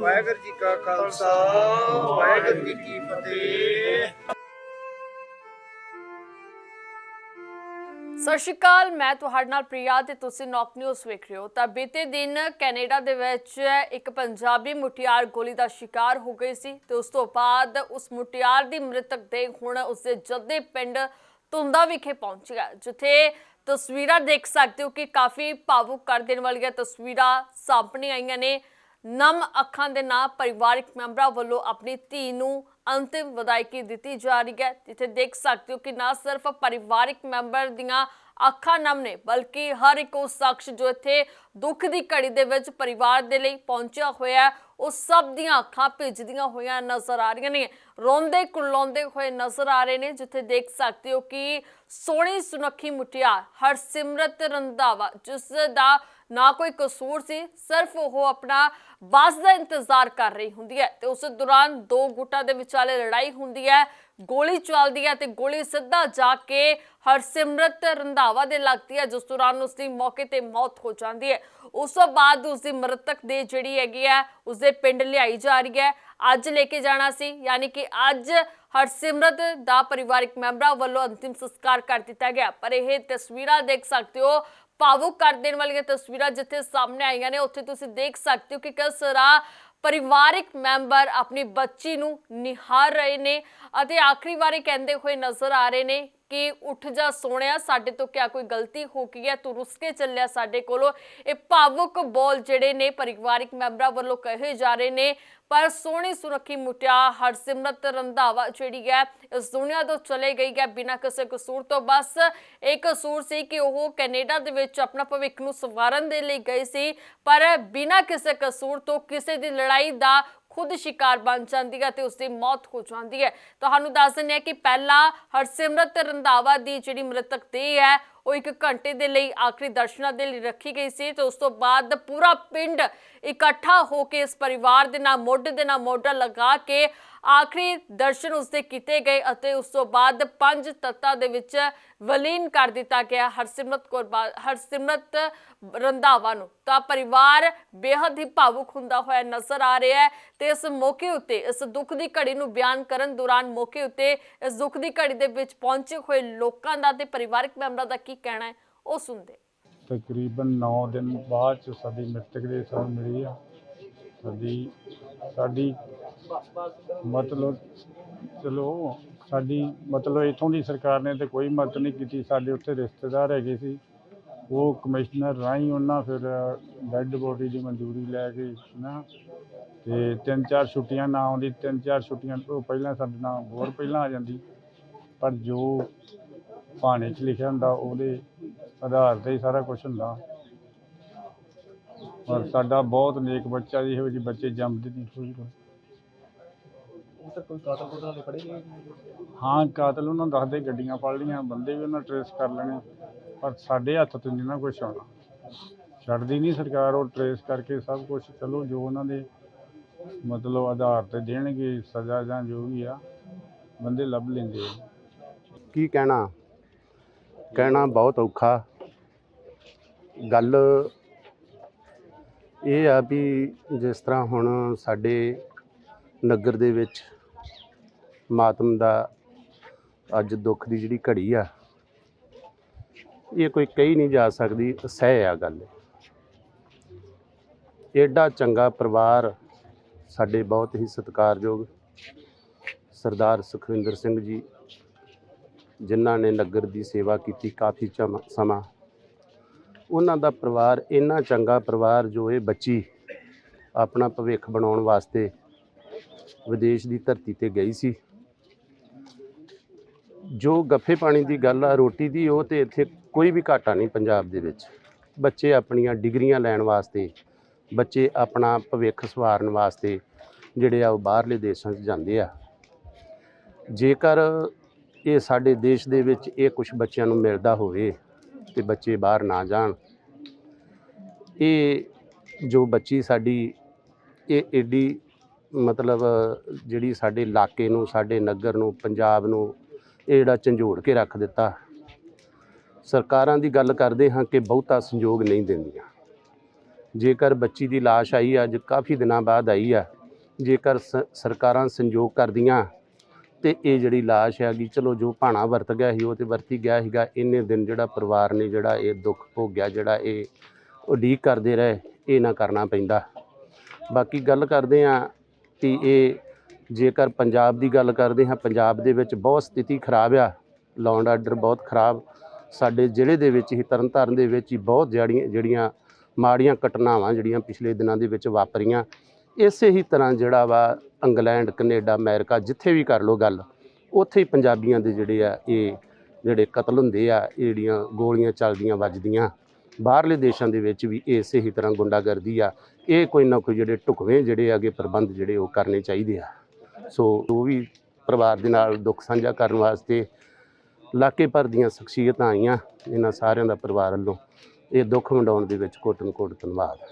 ਵਾਹਿਗੁਰੂ ਜੀ ਕਾ ਖਾਲਸਾ, ਵਾਹਿਗੁਰੂ ਜੀ ਕੀ ਫਤਿਹ। ਸਤਿ ਸ਼੍ਰੀ ਅਕਾਲ, ਮੈਂ ਤੁਹਾਡੇ ਨਾਲ ਪ੍ਰਿਆ ਤੇ ਤੁਸੀਂ ਨੌਕ ਨਿਊਜ਼ ਵੇਖ ਰਹੇ ਹੋ। ਤਾਂ ਬੀਤੇ ਦਿਨ ਕੈਨੇਡਾ ਦੇ ਵਿੱਚ ਇੱਕ ਪੰਜਾਬੀ ਮੁਟਿਆਰ ਗੋਲੀ ਦਾ ਸ਼ਿਕਾਰ ਹੋ ਗਈ ਸੀ ਤੇ ਉਸ ਤੋਂ ਬਾਅਦ ਉਸ ਮੁਟਿਆਰ ਦੀ ਮ੍ਰਿਤਕ ਦੇਹ ਹੁਣ ਉਸਦੇ ਜੱਦੇ ਪਿੰਡ ਤੁੰਦਾ ਵਿਖੇ ਪਹੁੰਚਿਆ ਜਿੱਥੇ ਤਸਵੀਰਾਂ ਦੇਖ ਸਕਦੇ ਹੋ ਕਿ ਕਾਫੀ ਭਾਵੁਕ ਕਰ ਦੇਣ ਵਾਲੀਆਂ ਤਸਵੀਰਾਂ ਸਾਹਮਣੇ ਆਈਆਂ ਨੇ। ਨਮ ਅੱਖਾਂ ਦੇ ਨਾਲ ਪਰਿਵਾਰਕ ਮੈਂਬਰਾਂ ਵੱਲੋਂ ਆਪਣੀ ਧੀ ਨੂੰ ਅੰਤਿਮ ਵਿਦਾਇਗੀ ਦਿੱਤੀ ਜਾ ਰਹੀ ਹੈ। ਜਿੱਥੇ ਦੇਖ ਸਕਦੇ ਹੋ ਕਿ ਨਾ ਸਿਰਫ ਪਰਿਵਾਰਕ ਮੈਂਬਰ ਦੀਆਂ ਅੱਖਾਂ ਨਮ ਨੇ, ਬਲਕਿ ਹਰ ਇੱਕ ਉਹ ਸ਼ਖਸ ਜੋ ਇੱਥੇ ਦੁੱਖ ਦੀ ਘੜੀ ਦੇ ਵਿੱਚ ਪਰਿਵਾਰ ਦੇ ਲਈ ਪਹੁੰਚਿਆ ਹੋਇਆ ਉਹ ਸਭ ਦੀਆਂ ਅੱਖਾਂ ਭਿੱਜਦੀਆਂ ਹੋਈਆਂ ਨਜ਼ਰ ਆ ਰਹੀਆਂ ਨੇ। ਰੋਂਦੇ ਕੁਰਲਾਉਂਦੇ ਹੋਏ ਨਜ਼ਰ ਆ ਰਹੇ ਨੇ, ਜਿੱਥੇ ਦੇਖ ਸਕਦੇ ਹੋ ਕਿ ਸੋਹਣੀ ਸੁਨੱਖੀ ਮੁਟਿਆਰ ਹਰਸਿਮਰਤ ਰੰਧਾਵਾ, ਜਿਸ ਦਾ ਨਾ ਕੋਈ ਕਸੂਰ ਸੀ, ਸਿਰਫ ਉਹ ਆਪਣਾ ਬੱਸ ਦਾ ਇੰਤਜ਼ਾਰ ਕਰ ਰਹੀ ਹੁੰਦੀ ਹੈ ਤੇ ਉਸ ਦੌਰਾਨ ਦੋ ਗੁੱਟਾਂ ਦੇ ਵਿਚਾਲੇ ਲੜਾਈ ਹੁੰਦੀ ਹੈ। ਗੋਲੀ ਚੱਲਦੀ ਹੈ ਤੇ ਗੋਲੀ ਸਿੱਧਾ ਜਾ ਕੇ ਹਰਸਿਮਰਤ ਰੰਧਾਵਾ ਦੇ ਲੱਗਦੀ ਹੈ, ਜਿਸ ਦੌਰਾਨ ਉਸ ਦੀ ਮੌਕੇ ਤੇ ਮੌਤ ਹੋ ਜਾਂਦੀ ਹੈ। ਉਸ ਤੋਂ ਬਾਅਦ ਉਸ ਦੀ ਮ੍ਰਿਤਕ ਦੇ ਜਿਹੜੀ ਹੈਗੀ ਹੈ ਉਸ ਦੇ ਪਿੰਡ ਲਿਆਈ ਜਾ ਰਹੀ ਹੈ। ਅੱਜ ਲੈ ਕੇ ਜਾਣਾ ਸੀ, ਯਾਨੀ ਕਿ ਅੱਜ ਹਰਸਿਮਰਤ ਦਾ ਪਰਿਵਾਰਕ ਮੈਂਬਰਾਂ ਵੱਲੋਂ ਅੰਤਿਮ ਸੰਸਕਾਰ ਕਰ ਦਿੱਤਾ ਗਿਆ। ਪਰ ਇਹ ਤਸਵੀਰਾਂ ਦੇਖ ਸਕਦੇ ਹੋ, ਭਾਵੁਕ ਕਰ ਦੇਣ ਵਾਲੀਆਂ ਤਸਵੀਰਾਂ ਜਿੱਥੇ ਸਾਹਮਣੇ ਆਈਆਂ ਨੇ, ਉੱਥੇ ਤੁਸੀਂ ਦੇਖ ਸਕਦੇ ਹੋ ਕਿ ਕਿਸ ਤਰ੍ਹਾਂ ਪਰਿਵਾਰਿਕ ਮੈਂਬਰ ਆਪਣੀ ਬੱਚੀ ਨੂੰ ਨਿਹਾਰ ਰਹੇ ਨੇ ਅਤੇ ਆਖਰੀ ਵਾਰੀ ਕਹਿੰਦੇ ਹੋਏ ਨਜ਼ਰ ਆ ਰਹੇ ਨੇ ਕਿ ਉੱਠ ਜਾ ਸੋਹਣਿਆ ਸਾਡੇ ਤੋਂ ਕਿਆ ਕੋਈ ਗਲਤੀ ਹੋ ਗਈ ਹੈ? ਤੂੰ ਰੁੱਸ ਕੇ ਚੱਲਿਆ ਸਾਡੇ ਕੋਲੋਂ। ਇਹ ਭਾਵੁਕ ਬੋਲ ਜਿਹੜੇ ਨੇ ਪਰਿਵਾਰਿਕ ਮੈਂਬਰਾਂ ਵੱਲੋਂ ਕਹੇ ਜਾ ਰਹੇ ਨੇ। ਪਰ ਸੋਹਣੀ ਸੁਰੱਖੀ ਮੁਟਿਆ, ਹਰਸਿਮਰਤ ਰੰਧਾਵਾ ਜਿਹੜੀ ਹੈ ਇਸ ਦੁਨੀਆ ਤੋਂ ਚਲੇ ਗਈ ਹੈ ਬਿਨਾਂ ਕਿਸੇ ਕਸੂਰ ਤੋਂ। ਬਸ ਇਹ ਕਸੂਰ ਸੀ ਕਿ ਉਹ ਕੈਨੇਡਾ ਦੇ ਵਿੱਚ ਆਪਣਾ ਭਵਿੱਖ ਨੂੰ ਸਵਾਰਨ ਦੇ ਲਈ ਗਈ ਸੀ। ਪਰ ਬਿਨਾਂ ਕਿਸੇ ਕਸੂਰ ਤੋਂ ਕਿਸੇ ਦੀ ਲੜਾਈ ਦਾ ਖੁਦ ਸ਼ਿਕਾਰ ਬਣ ਜਾਂਦੀ ਹੈ ਤੇ ਉਸ ਦੀ ਮੌਤ ਹੋ ਜਾਂਦੀ ਹੈ। ਤੁਹਾਨੂੰ ਦੱਸ ਦਿੰਦੇ ਹਾਂ ਕਿ ਪਹਿਲਾਂ ਹਰਸਿਮਰਤ ਰੰਧਾਵਾ ਦੀ ਜਿਹੜੀ ਮ੍ਰਿਤਕ ਦੇਹ ਹੈ ਉਹ ਇੱਕ ਘੰਟੇ ਦੇ ਲਈ ਆਖਰੀ ਦਰਸ਼ਨਾਂ ਦੇ ਲਈ ਰੱਖੀ ਗਈ ਸੀ ਤੇ ਉਸ ਤੋਂ ਬਾਅਦ ਪੂਰਾ ਪਿੰਡ ਇਕੱਠਾ ਹੋ ਕੇ ਇਸ ਪਰਿਵਾਰ ਦੇ ਨਾਲ, ਮੋਢੇ ਦੇ ਨਾਲ ਮੋਢਾ ਲਗਾ ਕੇ ਆਖਰੀ ਦਰਸ਼ਨ ਉਸਦੇ ਕੀਤੇ ਗਏ ਅਤੇ ਉਸ ਤੋਂ ਬਾਅਦ ਪੰਜ ਤੱਤਾਂ ਦੇ ਵਿੱਚ ਵਲੀਨ ਕਰ ਦਿੱਤਾ ਗਿਆ ਹਰਸਿਮਰਤ ਕੌਰ ਬਾ- ਹਰਸਿਮਰਤ ਰੰਧਾਵਾ ਨੂੰ। ਤਾਂ ਪਰਿਵਾਰ ਬੇहद ਹੀ ਭਾਵੁਕ ਹੁੰਦਾ ਹੋਇਆ ਨਜ਼ਰ ਆ ਰਿਹਾ ਹੈ ਤੇ ਇਸ ਮੌਕੇ ਉੱਤੇ, ਇਸ ਦੁੱਖ ਦੀ ਘੜੀ ਨੂੰ ਬਿਆਨ ਕਰਨ ਦੌਰਾਨ ਮੌਕੇ ਉੱਤੇ ਇਸ ਦੁੱਖ ਦੀ ਘੜੀ ਦੇ ਵਿੱਚ ਪਹੁੰਚੇ ਹੋਏ ਲੋਕਾਂ ਦਾ ਤੇ ਪਰਿਵਾਰਕ ਮੈਂਬਰਾਂ ਦਾ ਕੀ ਕਹਿਣਾ ਹੈ, ਉਹ ਸੁਣਦੇ। ਤਕਰੀਬਨ 9 ਦਿਨ ਬਾਅਦ ਚ ਸਾਡੀ ਮ੍ਰਿਤਕ ਦੇ ਸਾਨੂੰ ਮਿਲੀ ਆ। ਸਾਡੀ ਸਾਡੀ ਮਤਲਬ, ਚਲੋ, ਸਾਡੀ ਮਤਲਬ ਇਥੋਂ ਦੀ ਸਰਕਾਰ ਨੇ ਤੇ ਕੋਈ ਮਦਦ ਨਹੀਂ ਕੀਤੀ। ਸਾਡੇ ਉੱਥੇ ਰਿਸ਼ਤੇਦਾਰ ਹੈਗੇ ਸੀ। ਉਹ ਕਮਿਸ਼ਨਰ ਰਾਹੀਂ ਉਹਨਾਂ ਫਿਰ ਡੈੱਡ ਬੋਡੀ ਦੀ ਮਨਜ਼ੂਰੀ ਲੈ ਕੇ ਨਾ ਤੇ ਤਿੰਨ ਚਾਰ ਛੁੱਟੀਆਂ ਨਾ ਆਉਂਦੀ। ਤਿੰਨ ਚਾਰ ਛੁੱਟੀਆਂ ਤੋਂ ਪਹਿਲਾਂ ਸਾਡੇ ਨਾਲ ਹੋਰ ਪਹਿਲਾਂ ਆ ਜਾਂਦੀ। ਪਰ ਜੋ ਭਾਣੇ 'ਚ ਲਿਖਿਆ ਹੁੰਦਾ ਉਹਦੇ ਆਧਾਰ ਤੇ ਹੀ ਸਾਰਾ ਕੁਝ ਹੁੰਦਾ। ਔਰ ਸਾਡਾ ਬਹੁਤ ਨੇਕ ਬੱਚਾ ਜੀ ਇਹੋ ਜਿਹੇ ਬੱਚੇ ਜੰਮਦੇ ਨਹੀਂ ਕੋਈ ਕੋਈ ਹਾਂ ਕਾਤਲ ਉਹਨਾਂ ਦੱਸਦੇ ਗੱਡੀਆਂ ਫੜ ਲਈਆਂ ਬੰਦੇ ਵੀ ਉਹਨਾਂ ਟਰੇਸ ਕਰ ਲੈਣੇ। ਪਰ ਸਾਡੇ ਹੱਥ ਤੋਂ ਨਹੀਂ ਨਾ ਕੁਛ ਆਉਣਾ। ਛੱਡਦੀ ਨਹੀਂ ਸਰਕਾਰ ਉਹ ਟਰੇਸ ਕਰਕੇ ਸਭ ਕੁਝ ਚਲੋ ਜੋ ਉਹਨਾਂ ਦੇ ਮਤਲਬ ਆਧਾਰ ਤੇ ਦੇਣਗੇ ਸਜ਼ਾ ਜਾਂ ਜੋ ਵੀ ਆ ਬੰਦੇ ਲੱਭ ਲੈਂਦੇ ਆ। ਕੀ ਕਹਿਣਾ? ਕਹਿਣਾ ਬਹੁਤ ਔਖਾ। ਗੱਲ ਇਹ ਆ ਵੀ ਜਿਸ ਤਰ੍ਹਾਂ ਹੁਣ ਸਾਡੇ ਨਗਰ ਦੇ ਵਿੱਚ ਮਾਤਮ ਦਾ ਅੱਜ ਦੁੱਖ ਦੀ ਜਿਹੜੀ ਘੜੀ ਆ, ਇਹ ਕੋਈ ਕਹੀ ਨਹੀਂ ਜਾ ਸਕਦੀ ਸਹਿ ਆ ਗੱਲ। ਐਡਾ ਚੰਗਾ ਪਰਿਵਾਰ ਸਾਡੇ ਬਹੁਤ ਹੀ ਸਤਿਕਾਰਯੋਗ ਸਰਦਾਰ ਸੁਖਵਿੰਦਰ ਸਿੰਘ ਜੀ ਜਿਨ੍ਹਾਂ ਨੇ ਨਗਰ ਦੀ ਸੇਵਾ ਕੀਤੀ ਕਾਫੀ ਚਮ- ਸਮਾਂ। ਉਹਨਾਂ ਦਾ ਪਰਿਵਾਰ ਇੰਨਾ ਚੰਗਾ ਪਰਿਵਾਰ ਜੋ ਇਹ ਬੱਚੀ ਆਪਣਾ ਭਵਿੱਖ ਬਣਾਉਣ ਵਾਸਤੇ ਵਿਦੇਸ਼ ਦੀ ਧਰਤੀ ਤੇ ਗਈ ਸੀ। ਜੋ ਗੱਫੇ ਪਾਣੀ ਦੀ ਗੱਲ ਆ, ਰੋਟੀ ਦੀ, ਉਹ ਤੇ ਇੱਥੇ ਕੋਈ ਵੀ ਘਾਟਾ ਨਹੀਂ ਪੰਜਾਬ ਦੇ ਵਿੱਚ। ਬੱਚੇ ਆਪਣੀਆਂ ਡਿਗਰੀਆਂ ਲੈਣ ਵਾਸਤੇ, ਬੱਚੇ ਆਪਣਾ ਭਵਿੱਖ ਸਵਾਰਨ ਵਾਸਤੇ ਜਿਹੜੇ ਆ ਉਹ ਬਾਹਰਲੇ ਦੇਸ਼ਾਂ 'ਚ ਜਾਂਦੇ ਆ। ਜੇਕਰ ਇਹ ਸਾਡੇ ਦੇਸ਼ ਦੇ ਵਿੱਚ ਇਹ ਕੁਝ ਬੱਚਿਆਂ ਨੂੰ ਮਿਲਦਾ ਹੋਵੇ ਤੇ ਬੱਚੇ ਬਾਹਰ ਨਾ ਜਾਣ। ਇਹ ਜੋ ਬੱਚੀ ਸਾਡੀ, ਇਹ ਏਡੀ ਮਤਲਬ ਜਿਹੜੀ ਸਾਡੇ ਇਲਾਕੇ ਨੂੰ, ਸਾਡੇ ਨਗਰ ਨੂੰ, ਪੰਜਾਬ ਨੂੰ ਇਹ ਜਿਹੜਾ ਝੰਜੋੜ ਕੇ ਰੱਖ ਦਿੱਤਾ। ਸਰਕਾਰਾਂ ਦੀ ਗੱਲ ਕਰਦੇ ਹਾਂ ਕਿ ਬਹੁਤਾ ਸੰਯੋਗ ਨਹੀਂ ਦਿੰਦੀਆਂ। ਜੇਕਰ ਬੱਚੀ ਦੀ ਲਾਸ਼ ਆਈ ਅੱਜ ਕਾਫੀ ਦਿਨਾਂ ਬਾਅਦ ਆਈ ਆ, ਜੇਕਰ ਸ- ਸਰਕਾਰਾਂ ਸੰਯੋਗ ਕਰਦੀਆਂ ਤੇ ਇਹ ਜਿਹੜੀ ਲਾਸ਼ ਹੈਗੀ, ਚਲੋ ਜੋ ਭਾਣਾ ਵਰਤ ਗਿਆ ਸੀ, ਉਹ ਤੇ ਵਰਤੀ ਗਿਆ ਸੀਗਾ। ਇੰਨੇ ਦਿਨ ਜਿਹੜਾ ਪਰਿਵਾਰ ਨੇ ਜਿਹੜਾ ਇਹ ਦੁੱਖ ਭੋਗਿਆ, ਜਿਹੜਾ ਇਹ ਉਡੀਕ ਕਰਦੇ ਰਹੇ, ਇਹ ਨਾ ਕਰਨਾ ਪੈਂਦਾ। ਬਾਕੀ ਗੱਲ ਕਰਦੇ ਆ ਕਿ ਇਹ ਜੇਕਰ ਪੰਜਾਬ ਦੀ ਗੱਲ ਕਰਦੇ ਹਾਂ, ਪੰਜਾਬ ਦੇ ਵਿੱਚ ਬਹੁਤ ਸਥਿਤੀ ਖਰਾਬ ਆ। ਲਾਅ ਆਰਡਰ ਬਹੁਤ ਖਰਾਬ। ਸਾਡੇ ਜ਼ਿਲ੍ਹੇ ਦੇ ਵਿੱਚ ਹੀ, ਤਰਨਤਾਰਨ ਦੇ ਵਿੱਚ ਹੀ ਬਹੁਤ ਜਿਹੜੀਆਂ ਜਿਹੜੀਆਂ ਮਾੜੀਆਂ ਘਟਨਾਵਾਂ ਜਿਹੜੀਆਂ ਪਿਛਲੇ ਦਿਨਾਂ ਦੇ ਵਿੱਚ ਵਾਪਰੀਆਂ। ਇਸੇ ਹੀ ਤਰ੍ਹਾਂ ਜਿਹੜਾ ਵਾ ਇੰਗਲੈਂਡ, ਕੈਨੇਡਾ, ਅਮਰੀਕਾ ਜਿੱਥੇ ਵੀ ਕਰ ਲੋ ਗੱਲ, ਉੱਥੇ ਹੀ ਪੰਜਾਬੀਆਂ ਦੇ ਜਿਹੜੇ ਆ, ਇਹ ਜਿਹੜੇ ਕਤਲ ਹੁੰਦੇ ਆ, ਇਹ ਜਿਹੜੀਆਂ ਗੋਲੀਆਂ ਚੱਲਦੀਆਂ, ਵੱਜਦੀਆਂ, ਬਾਹਰਲੇ ਦੇਸ਼ਾਂ ਦੇ ਵਿੱਚ ਵੀ ਇਸੇ ਹੀ ਤਰ੍ਹਾਂ ਗੁੰਡਾਗਰਦੀ ਆ, ਇਹ ਕੋਈ ਨਾ ਕੋਈ ਜਿਹੜੇ ਢੁਕਵੇਂ ਜਿਹੜੇ ਹੈਗੇ ਪ੍ਰਬੰਧ ਜਿਹੜੇ ਉਹ ਕਰਨੇ ਚਾਹੀਦੇ ਆ। ਸੋ ਉਹ ਵੀ ਪਰਿਵਾਰ ਦੇ ਨਾਲ ਦੁੱਖ ਸਾਂਝਾ ਕਰਨ ਵਾਸਤੇ ਇਲਾਕੇ ਭਰ ਦੀਆਂ ਸ਼ਖਸੀਅਤਾਂ ਆਈਆਂ, ਇਹਨਾਂ ਸਾਰਿਆਂ ਦਾ ਪਰਿਵਾਰ ਵੱਲੋਂ ਇਹ ਦੁੱਖ ਵੰਡਾਉਣ ਦੇ ਵਿੱਚ ਕੋਟਨ ਕੋਟ ਧੰਨਵਾਦ।